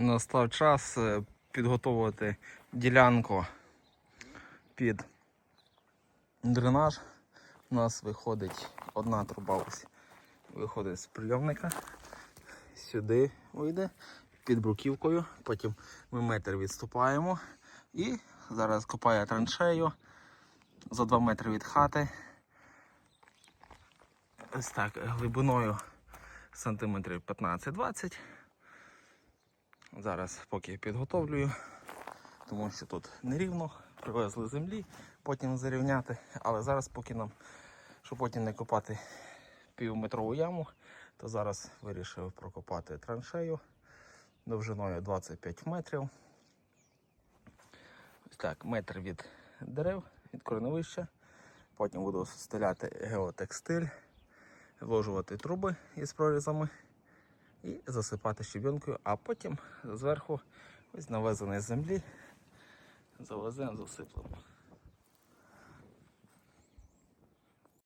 Настав час е, підготовувати ділянку під дренаж. У нас виходить одна труба ось виходить з прийомника. Сюди вийде під бруківкою. Потім ми метр відступаємо і зараз копає траншею за 2 метри від хати. Ось так, глибиною сантиметрів 15-20. Зараз поки підготовлюю, тому що тут нерівно, привезли землі, потім зарівняти. Але зараз поки нам, щоб потім не копати півметрову яму, то зараз вирішив прокопати траншею довжиною 25 метрів. Ось так, метр від дерев, від кореневища. Потім буду стеляти геотекстиль, вложувати труби із прорізами і засипати щебінкою, а потім зверху ось навезений землі завеземо, засиплемо.